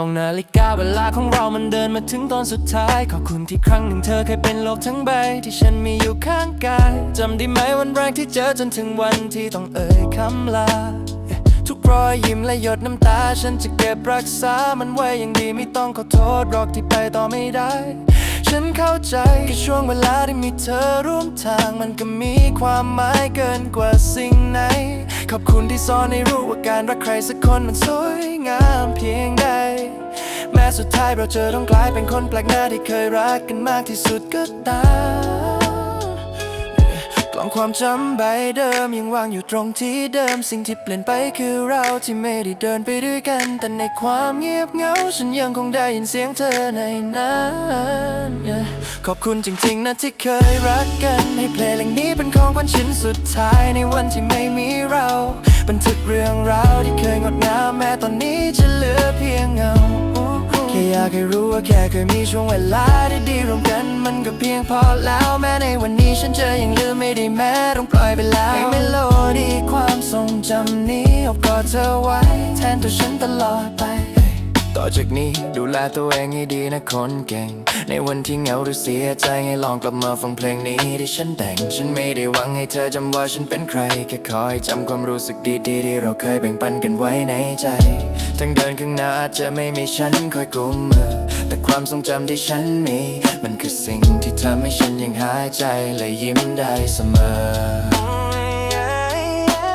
มองนาฬิกาเวลาของเรามันเดินมาถึงตอนสุดท้าย ขอบคุณที่ครั้งหนึ่งเธอเคยเป็นโลกทั้งใบ ที่ฉันมีอยู่ข้างกาย จำได้ไหมวันแรกที่เจอจนถึงวันที่ต้องเอ่ยคำลา ทุกรอยยิ้มและหยดน้ำตา ฉันจะเก็บรักษามันไว้อย่างดีไม่ต้องขอโทษหรอกที่ไปต่อไม่ได้ ฉันเข้าใจแค่ช่วงเวลาที่มีเธอร่วมทาง มันก็มีความหมายเกินกว่าสิ่งไหน ขอบคุณที่สอนให้รู้ว่าการรักใครสักคนมันสวยงามเพียงใด แม้สุดท้ายเราเจะต้องกลายเป็นคนแปลกหน้าที่เคยรักกันมากที่สุดก็ตาม กล่องความจำใบเดิมยังวางอยู่ตรงที่เดิมสิ่งที่เปลี่ยนไปคือเราที่ไม่ได้เดินไปด้วยกัน แต่ในความเงียบเหงาฉันยังคงได้ยินเสียงเธอในนั้น Yeah ขอบคุณจริงๆนะที่เคยรักกัน ให้เพลงนี้เป็นของขวัญชิ้นสุดท้ายในวันที่ไม่มีเรา บันทึกเรื่องราวที่เคยงดงามแม้ตอนนี้จะากให้รู้ว่าแค่เคยมีช่วงเวลาที่ดีร่วมกัน มันก็เพียงพอแล้วแม้ในวันนี้ฉันเจอยังลืมไม่ได้แม้ต้องปล่อยไปแล้วให้เมโลดี้ความทรงจำนี้อบกอดเธอไว้ แทนตัวฉันตลอดไป ต่อจากนี้ดูแลตัวเองให้ดีนะคนเก่ง ในวันที่เหงาหรือเสียใจให้ลองกลับมาฟังเพลงนี้ที่ฉันแต่ง ฉันไม่ได้หวังให้เธอจำว่าฉันเป็นใคร แค่คอยจำความรู้สึกดีๆที่เราเคยแบ่งปันกันไว้ในใจ ทั้งเดินข้างหน้าอาจจะไม่มีฉันคอยกุมมือแต่ความทรงจำที่ฉันมี มันคือสิ่งที่ทำให้ฉันยังหายใจและยิ้มได้เสมอ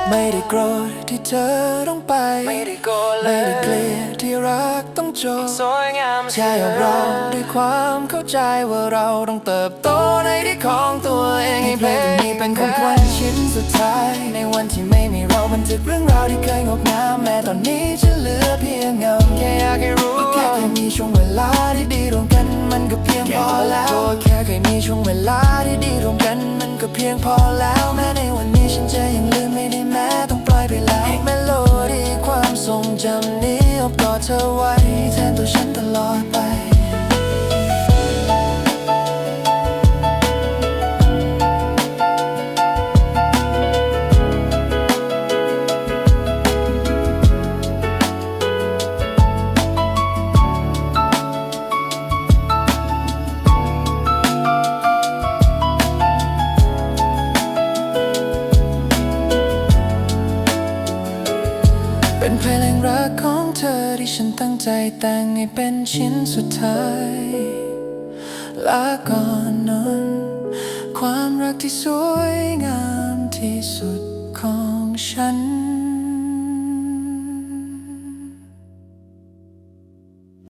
ไม่ได้โกรธที่เธอต้องไป ไม่ได้โกรธเลย ไม่ได้เกลียดที่รักต้องจบสวยงามแค่ยอมรับด้วยความเข้าใจว่าเราต้องเติบโตในที่ของตัวเองให้เพลงนี้เป็นของขวัญชิ้นสุดท้าย ในวันที่ไม่มีเราบันทึกเรื่องราวที่เคยงดงามแม้ตอนนี้จะเหลือเพียงเงาแค่อยากให้รู้ว่าแค่เคยมีช่วงเวลาที่ดีร่วมกันมันก็เพียงพอแล้วแค่เคยมีช่วงเวลาที่ดีร่วมกันมันก็เพียงพอแล้วแม้ในวันนี้ฉันจะ เป็นเพลงรักของเธอที่ฉันตั้งใจแต่งให้เป็นชิ้นสุดท้ายลาก่อนนอนความรักที่สวยงามที่สุดของฉัน